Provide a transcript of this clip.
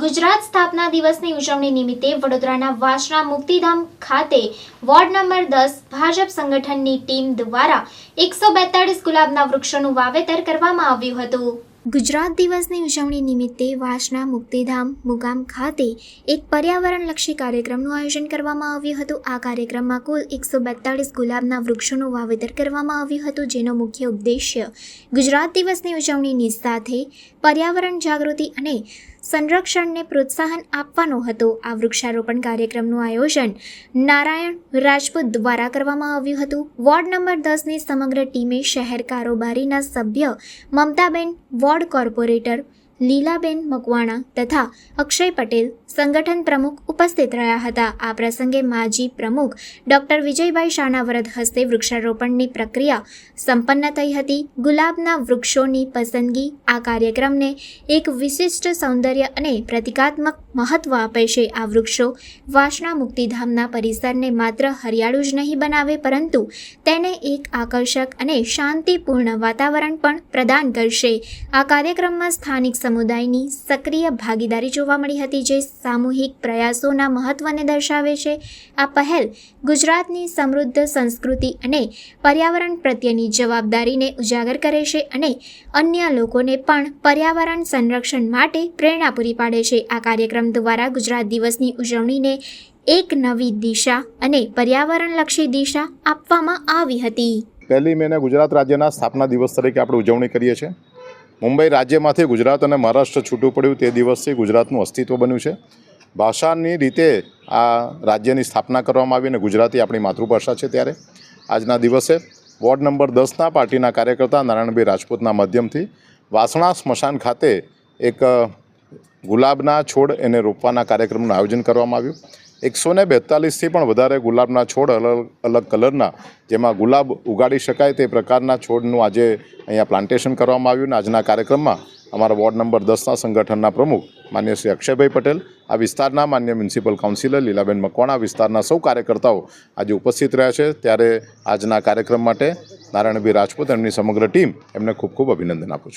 ગુજરાત સ્થાપના દિવસની ઉજવણી નિમિત્તે વડોદરાના વાસણા મુક્તિધામ ખાતે વોર્ડ નંબર દસ ભાજપ સંગઠનની ટીમ દ્વારા એકસો બેતાળીસ ગુલાબના વૃક્ષોનું વાવેતર કરવામાં આવ્યું હતું. ગુજરાત દિવસની ઉજવણી નિમિત્તે વાસણા મુક્તિધામ મુકામ ખાતે એક પર્યાવરણલક્ષી કાર્યક્રમનું આયોજન કરવામાં આવ્યું હતું. આ કાર્યક્રમમાં કુલ એકસો બેતાળીસ ગુલાબના વૃક્ષોનું વાવેતર કરવામાં આવ્યું હતું, જેનો મુખ્ય ઉદ્દેશ્ય ગુજરાત દિવસની ઉજવણીની સાથે પર્યાવરણ જાગૃતિ અને સંરક્ષણને પ્રોત્સાહન આપવાનો હતો. આ વૃક્ષારોપણ કાર્યક્રમનું આયોજન નારાયણ રાજપૂત દ્વારા કરવામાં આવ્યું હતું. વોર્ડ નંબર દસની સમગ્ર ટીમે શહેર કારોબારીના સભ્ય મમતાબેન વોર્ડ કોર્પોરેટર લીલાબેન મકવાણા તથા અક્ષય પટેલ સંગઠન પ્રમુખ ઉપસ્થિત રહ્યા હતા. આ પ્રસંગે માજી પ્રમુખ ડોક્ટર વિજયભાઈ શાનાવરદ હસ્તે વૃક્ષારોપણની પ્રક્રિયા સંપન્ન થઈ હતી. ગુલાબના વૃક્ષોની પસંદગી આ કાર્યક્રમને એક વિશિષ્ટ સૌંદર્ય અને પ્રતિકાત્મક મહત્વ આપે છે. આ વૃક્ષો વાસણા મુક્તિધામના પરિસરને માત્ર હરિયાળું જ નહીં બનાવે, પરંતુ તેને એક આકર્ષક અને શાંતિપૂર્ણ વાતાવરણ પણ પ્રદાન કરશે. આ કાર્યક્રમમાં સ્થાનિક સમુદાયની સક્રિય ભાગીદારી જોવા મળી હતી જે સામૂહિક પ્રયાસોના મહત્વને દર્શાવે છે. આ પહેલ ગુજરાતની સમૃદ્ધ સંસ્કૃતિ અને પર્યાવરણ પ્રત્યેની જવાબદારીને ઉજાગર કરે છે અને અન્ય લોકોને પણ પર્યાવરણ સંરક્ષણ માટે પ્રેરણા પૂરી પાડે છે. આ કાર્યક્રમ દ્વારા ગુજરાત દિવસની ઉજવણીને એક નવી દિશા અને પર્યાવરણલક્ષી દિશા આપવામાં આવી હતી. પહેલી મેને ગુજરાત રાજ્યના સ્થાપના દિવસ તરીકે આપણે ઉજવણી કરીએ છીએ. મુંબઈ રાજ્યમાંથી ગુજરાત અને મહારાષ્ટ્ર છૂટું પડ્યું તે દિવસથી ગુજરાતનું અસ્તિત્વ બન્યું છે. ભાષાની રીતે આ રાજ્યની સ્થાપના કરવામાં આવી અને ગુજરાતી આપણી માતૃભાષા છે ત્યારે. આજના દિવસે વોર્ડ નંબર દસના પાર્ટીના કાર્યકર્તા નારાયણભાઈ રાજપૂતના માધ્યમથી વાસણા સ્મશાન ખાતે એક ગુલાબના છોડ એને રોપવાના કાર્યક્રમનું આયોજન કરવામાં આવ્યું. એકસો ને બેતાલીસથી પણ વધારે ગુલાબના છોડ અલગ અલગ કલરના, જેમાં ગુલાબ ઉગાડી શકાય તે પ્રકારના છોડનું આજે અહીંયા પ્લાન્ટેશન કરવામાં આવ્યું અને આજના કાર્યક્રમમાં અમારા વોર્ડ નંબર દસના સંગઠનના પ્રમુખ માન્ય શ્રી અક્ષયભાઈ પટેલ, આ વિસ્તારના માન્ય મ્યુનિસિપલ કાઉન્સિલર લીલાબેન મકવાણા વિસ્તારના સૌ કાર્યકર્તાઓ આજે ઉપસ્થિત રહ્યા છે. ત્યારે આજના કાર્યક્રમ માટે નારાયણભાઈ રાજપૂત એમની સમગ્ર ટીમ એમને ખૂબ ખૂબ અભિનંદન આપું છું.